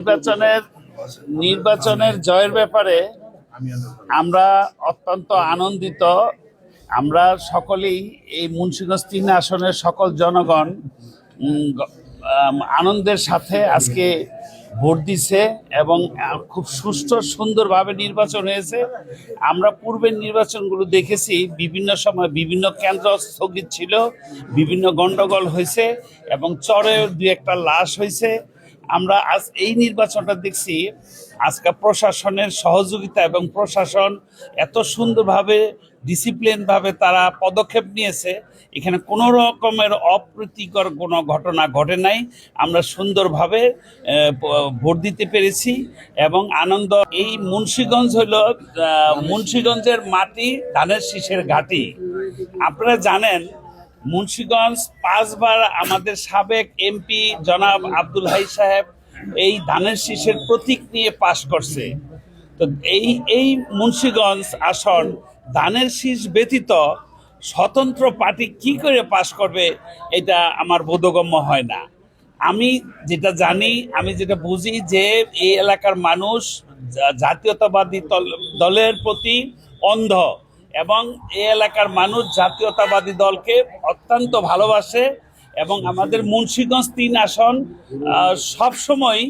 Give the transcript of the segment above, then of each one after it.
নির্বাচনের নির্বাচনের জয়ের ব্যাপারে আমরা অত্যন্ত আনন্দিত। আমরা সকলেই এই মুন্সিগঞ্জ তিন আসনের সকল জনগণ আনন্দের সাথে আজকে ভোট দিছে এবং খুব সুষ্ঠু সুন্দরভাবে নির্বাচন হয়েছে। আমরা পূর্বের নির্বাচনগুলো দেখেছি, বিভিন্ন সময় বিভিন্ন কেন্দ্র স্থগিত ছিল, বিভিন্ন গন্ডগোল হয়েছে এবং চরে দু একটা লাশ হয়েছে। আমরা আজ এই নির্বাচনটা দেখছি, আজকে প্রশাসনের সহযোগিতা এবং প্রশাসন এত সুন্দরভাবে ডিসিপ্লিনভাবে তারা পদক্ষেপ নিয়েছে। এখানে কোনো রকমের অপ্রীতিকর কোনো ঘটনা ঘটে নাই। আমরা সুন্দরভাবে ভোট দিতে পেরেছি এবং আনন্দ। এই মুন্সীগঞ্জ হল মুন্সীগঞ্জের মাটি ধানের শীষের ঘাঁটি। আপনারা জানেন মুন্সীগঞ্জ পাঁচবার আমাদের সাবেক এমপি জনাব আব্দুল হাই সাহেব এই ধানের শীষের প্রতীক নিয়ে পাশ করছে। তো এই এই মুন্সীগঞ্জ আসন ধানের শীষ ব্যতীত স্বতন্ত্র পার্টি কি করে পাশ করবে এটা আমার বোধগম্য হয় না। আমি যেটা জানি, আমি যেটা বুঝি যে এই এলাকার মানুষ জাতীয়তাবাদী দল- দলের প্রতি অন্ধ। এবং এই এলাকার মানুষ জাতীয়তাবাদী দলকে অত্যন্ত ভালোবাসে এবং আমাদের মুন্সীগঞ্জ তিন আসন সবসময়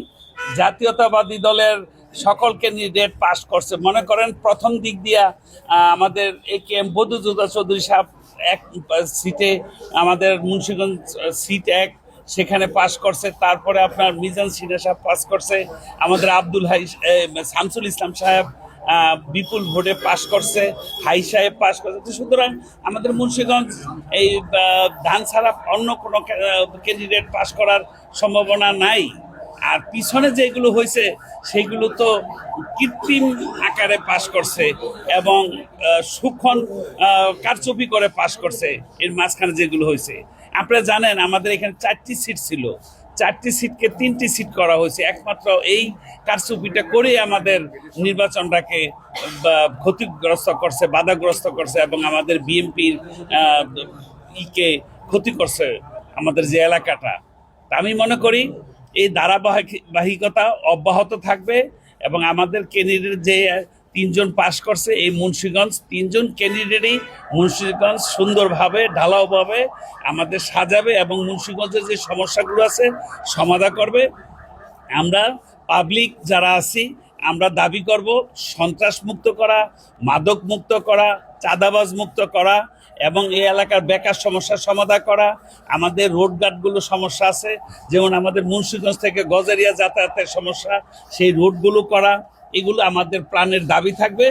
জাতীয়তাবাদী দলের সকল ক্যান্ডিডেট পাশ করছে। মনে করেন প্রথম দিক দিয়া আমাদের এ কে এম বদুজুদা চৌধুরী সাহেব এক সিটে আমাদের মুন্সিগঞ্জ সিট এক সেখানে পাশ করছে। তারপরে আপনার মিজান সিনা সাহেব পাস করছে। আমাদের আব্দুল হাই এ, শামসুল ইসলাম সাহেব বিপুল ভোটে পাশ করছে হাই সাহেব পাশ করছে। সুতরাং আমাদের মুন্সিগঞ্জ এই ধান ছাড়া অন্য কোনো ক্যান্ডিডেট পাশ করার সম্ভাবনা নাই। আর পিছনে যেগুলো হয়েছে সেগুলো তো কৃত্রিম আকারে পাশ করছে এবং আহ, কারচুপি করে পাশ করছে। এর মাঝখানে যেগুলো হয়েছে। আপনারা জানেন আমাদের এখানে চারটি সিট ছিল। চারটি সিটকে তিনটি সিট করা হয়েছে। একমাত্র এই কারচুপিটা করেই আমাদের নির্বাচনটাকে ক্ষতিগ্রস্ত করছে, বাধাগ্রস্ত করছে এবং আমাদের বিএনপির ইকে ক্ষতি করছে আমাদের যে এলাকাটা। আমি মনে করি এই ধারাবাহিকতা অব্যাহত থাকবে এবং আমাদের ক্যান্ডিডেট যে তিনজন পাশ করছে এই মুন্সীগঞ্জ। তিনজন ক্যান্ডিডেটই মুন্সীগঞ্জ সুন্দরভাবে, ঢালাওভাবে আমাদের সাজাবে এবং মুন্সীগঞ্জের যে সমস্যাগুলো আছে সমাধান করবে। আমরা পাবলিক যারা আছি, আমরা দাবি করব সন্ত্রাস মুক্ত করা মাদক মুক্ত করা চাঁদাবাজ মুক্ত করা এবং এই এলাকার বেকার সমস্যার সমাধান করা। আমাদের রোড গার্ডগুলো সমস্যা আছে, যেমন আমাদের মুন্সিগঞ্জ থেকে গজারিয়া যাতায়াতের সমস্যা, সেই রোডগুলো করা। এগুলো আমাদের প্রাণের দাবি থাকবে।